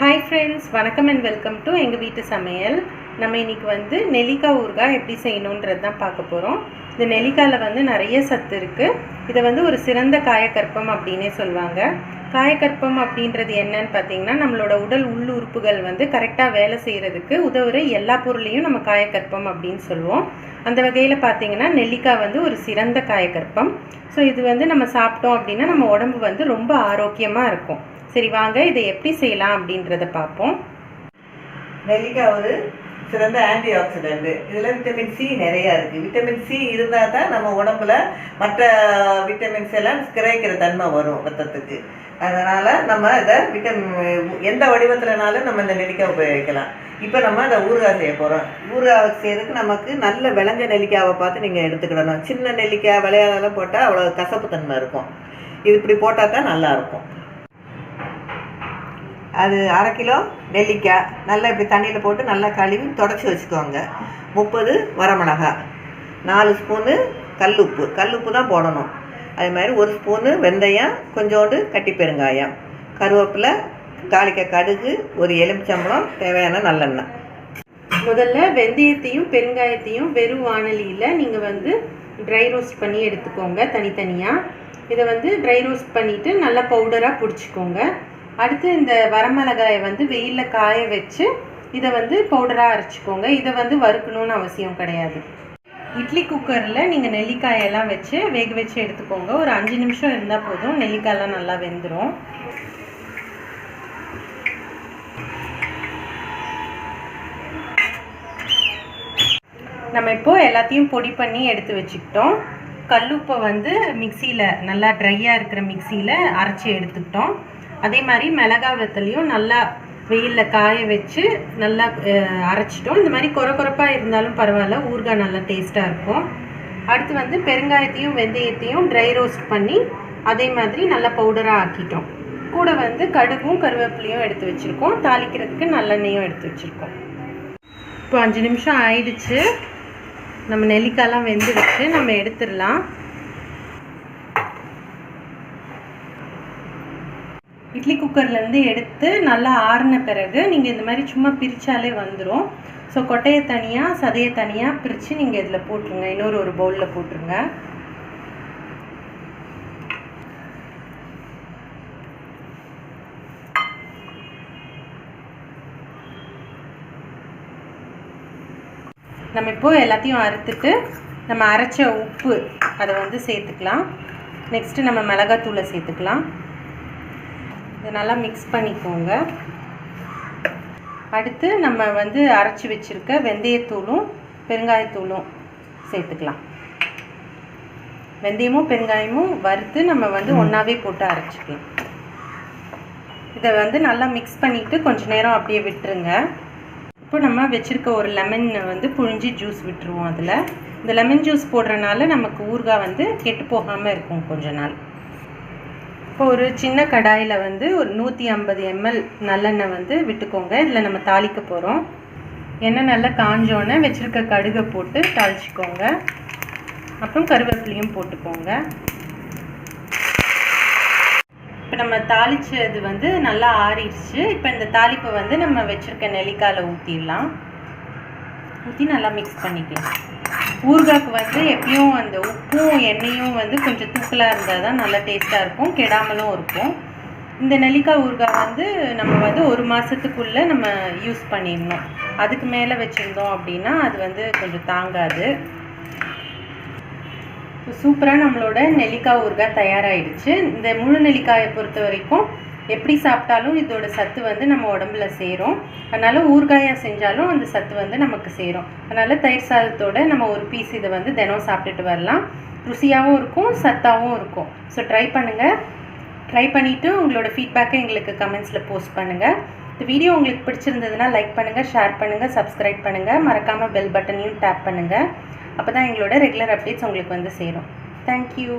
Hi friends வணக்கம் and welcome to எங்கள் வீட்டு சமையல். நம்ம இன்றைக்கி வந்து நெல்லிக்காய் ஊறுகாய் எப்படி செய்யணுன்றது தான் பார்க்க போகிறோம் இந்த நெல்லிக்காயில் வந்து நிறைய சத்து இருக்குது இதை வந்து ஒரு சிறந்த காயக்கற்பம் அப்படின்னே சொல்லுவாங்க. காயக்கற்பம் அப்படின்றது என்னன்னு பார்த்தீங்கன்னா நம்மளோட உடல் உள்ளுறுப்புகள் வந்து கரெக்டாக வேலை செய்கிறதுக்கு உதவுற எல்லா பொருளையும் நம்ம காயக்கற்பம் அப்படின்னு சொல்லுவோம். அந்த வகையில் பார்த்தீங்கன்னா நெல்லிக்காய் வந்து ஒரு சிறந்த காயக்கற்பம். ஸோ இது வந்து நம்ம சாப்பிட்டோம் அப்படின்னா நம்ம உடம்பு வந்து ரொம்ப ஆரோக்கியமாக இருக்கும். சரி வாங்க இதை எப்படி செய்யலாம் அப்படின்றத பார்ப்போம். நெல்லிக்காய் ஒரு சிறந்த ஆன்டி ஆக்சிடென்ட் இதில் விட்டமின் சி நிறையா இருக்குது விட்டமின் சி இருந்தால் தான் நம்ம உடம்புல மற்ற விட்டமின்ஸ் எல்லாம் கிரகிக்கிற தன்மை வரும் ரத்தத்துக்கு. அதனால் நம்ம இதை விட்டமின் எந்த வடிவத்தில்னாலும் நம்ம இந்த நெல்லிக்காய் உபயோகிக்கலாம். இப்போ நம்ம அதை ஊறுகாய் செய்ய போகிறோம் ஊறுகாய் செய்யறதுக்கு நமக்கு நல்ல விளைஞ்ச நெல்லிக்காவை பார்த்து நீங்கள் எடுத்துக்கிடணும். சின்ன நெல்லிக்காய் விளையாடலாம் போட்டால் அவ்வளோ கசப்பு தன்மை இருக்கும். இது இப்படி போட்டால் தான் நல்லாயிருக்கும் அது அரை கிலோ நெல்லிக்காய். நல்லா இப்படி தண்ணியில் போட்டு நல்லா கழுவி தொடச்சி வச்சுக்கோங்க. முப்பது வரமிளகாய் நாலு ஸ்பூனு கல்லுப்பு. கல்லுப்பு தான் போடணும். அதே மாதிரி ஒரு ஸ்பூனு வெந்தயம் கொஞ்சோண்டு கட்டி பெருங்காயம். கருவேப்பிலை தாளிக்க கடுகு ஒரு எலுமிச்சம்பழம் தேவையான நல்லெண்ணெய். முதல்ல வெந்தயத்தையும் பெருங்காயத்தையும் வெறும் வானலியில் நீங்கள் வந்து ட்ரை ரோஸ்ட் பண்ணி எடுத்துக்கோங்க தனித்தனியாக இதை வந்து ட்ரை ரோஸ்ட் பண்ணிவிட்டு நல்லா பவுடராக பிடிச்சிக்கோங்க. அடுத்து இந்த வரமிளகாயை வந்து வெயிலில் காய வச்சு இதை வந்து பவுடராக அரைச்சிக்கோங்க. இதை வந்து வறுக்கணும்னு அவசியம் கிடையாது. இட்லி குக்கரில் நீங்கள் நெல்லிக்காயெல்லாம் வச்சு வேக வச்சு எடுத்துக்கோங்க. ஒரு அஞ்சு நிமிஷம் இருந்தால் போதும். நெல்லிக்காயெல்லாம் நல்லா வெந்துடும் நம்ம இப்போது எல்லாத்தையும் பொடி பண்ணி எடுத்து வச்சுக்கிட்டோம். கல்லுப்பை வந்து மிக்சியில் நல்லா ட்ரையாக இருக்கிற மிக்சியில் அரைச்சி எடுத்துக்கிட்டோம். அதே மாதிரி மிளகா வெத்தலையும் நல்லா வெயிலில் காய வச்சு நல்லா அரைச்சிட்டோம். இந்த மாதிரி கொர கொரப்பாக இருந்தாலும் பரவாயில்ல. ஊறுகாய் நல்லா டேஸ்ட்டாக இருக்கும். அடுத்து வந்து பெருங்காயத்தையும் வெந்தயத்தையும் ட்ரை ரோஸ்ட் பண்ணி அதே மாதிரி நல்லா பவுடராக ஆக்கிட்டோம். கூட வந்து கடுகும் கருவேப்பிலையும் எடுத்து வச்சுருக்கோம். தாளிக்கிறதுக்கு நல்லெண்ணெயும் எடுத்து வச்சுருக்கோம். இப்போ அஞ்சு நிமிஷம் ஆயிடுச்சு. நம்ம நெல்லிக்காயெலாம் வெந்துடுச்சு நம்ம எடுத்துடலாம். இட்லி குக்கர்லேருந்து எடுத்து நல்லா ஆறின பிறகு நீங்கள் இந்த மாதிரி சும்மா பிரித்தாலே வந்துடும் ஸோ கொட்டையை தனியாக சதையை தனியாக பிரித்து நீங்கள் இதில் போட்டுருங்க. இன்னொரு ஒரு பவுலில் போட்டுருங்க. நம்ம இப்போ எல்லாத்தையும் அறுத்துட்டு நம்ம அரைச்ச உப்பு அதை வந்து சேர்த்துக்கலாம். நெக்ஸ்ட்டு நம்ம மிளகாத்தூளை சேர்த்துக்கலாம். இதை நல்லா மிக்ஸ் பண்ணிக்கோங்க. அடுத்து நம்ம வந்து அரைச்சி வச்சுருக்க வெந்தயத்தூளும் பெருங்காயத்தூளும் சேர்த்துக்கலாம். வெந்தயமும் பெருங்காயமும் வறுத்து நம்ம வந்து ஒன்றாவே போட்டு அரைச்சிக்கலாம். இதை வந்து நல்லா மிக்ஸ் பண்ணிவிட்டு கொஞ்சம் நேரம் அப்படியே விட்டுருங்க. இப்போ நம்ம வச்சுருக்க ஒரு லெமன் வந்து புழிஞ்சி ஜூஸ் விட்டுருவோம் அதில். இந்த லெமன் ஜூஸ் போடுறனால நமக்கு ஊறுகாய் வந்து கெட்டு போகாமல் இருக்கும் கொஞ்ச நாள். இப்போ ஒரு சின்ன கடாயில் வந்து ஒரு நூற்றி ஐம்பது எம்எல் நல்லெண்ணெய் வந்து விட்டுக்கோங்க. இதில் நம்ம தாளிக்க போகிறோம் எண்ணெய் நல்லா காஞ்சோன்னே வச்சுருக்க கடுகை போட்டு தாளிச்சிக்கோங்க. அப்புறம் கருவேப்பிலையும் போட்டுக்கோங்க. இப்போ நம்ம தாளிச்சது வந்து நல்லா ஆறிடுச்சு. இப்போ இந்த தாளிப்பை வந்து நம்ம வச்சுருக்க நெல்லிக்காயில் ஊற்றிடலாம் ஊற்றி நல்லா மிக்ஸ் பண்ணிக்கலாம். ஊறுகாய்க்கு வந்து எப்பயும் அந்த உப்பும் எண்ணெயும் வந்து கொஞ்சம் தூக்கலாக இருந்தால் தான் நல்லா டேஸ்ட்டாக இருக்கும். கெடாமலும் இருக்கும். இந்த நெல்லிக்காய் ஊறுகாய் வந்து நம்ம வந்து ஒரு மாதத்துக்குள்ளே நம்ம யூஸ் பண்ணிடணும். அதுக்கு மேலே வச்சுருந்தோம் அப்படின்னா அது வந்து கொஞ்சம் தாங்காது. சூப்பராக நம்மளோட நெல்லிக்காய் ஊறுகாய் தயாராகிடுச்சு இந்த முழு நெல்லிக்காயை பொறுத்த வரைக்கும் எப்படி சாப்பிட்டாலும் இதோட சத்து வந்து நம்ம உடம்புல சேரும். அதனால் ஊறுகாயாக செஞ்சாலும் அந்த சத்து வந்து நமக்கு சேரும். அதனால் தயிர் சாதத்தோட நம்ம ஒரு பீஸ் இதை வந்து தினம் சாப்பிட்டுட்டு வரலாம். ருசியாகவும் இருக்கும் சத்தாகவும் இருக்கும். ஸோ ட்ரை பண்ணுங்கள் ட்ரை பண்ணிவிட்டு உங்களோட ஃபீட்பேக்கை எங்களுக்கு கமெண்ட்ஸில் போஸ்ட் பண்ணுங்கள் இந்த வீடியோ உங்களுக்கு பிடிச்சிருந்ததுன்னா லைக் பண்ணுங்கள் ஷேர் பண்ணுங்கள் சப்ஸ்கிரைப் பண்ணுங்கள் மறக்காமல் பெல் பட்டனையும் டேப் பண்ணுங்கள் அப்போ தான் எங்களோட ரெகுலர் அப்டேட்ஸ் உங்களுக்கு வந்து சேரும். தேங்க்யூ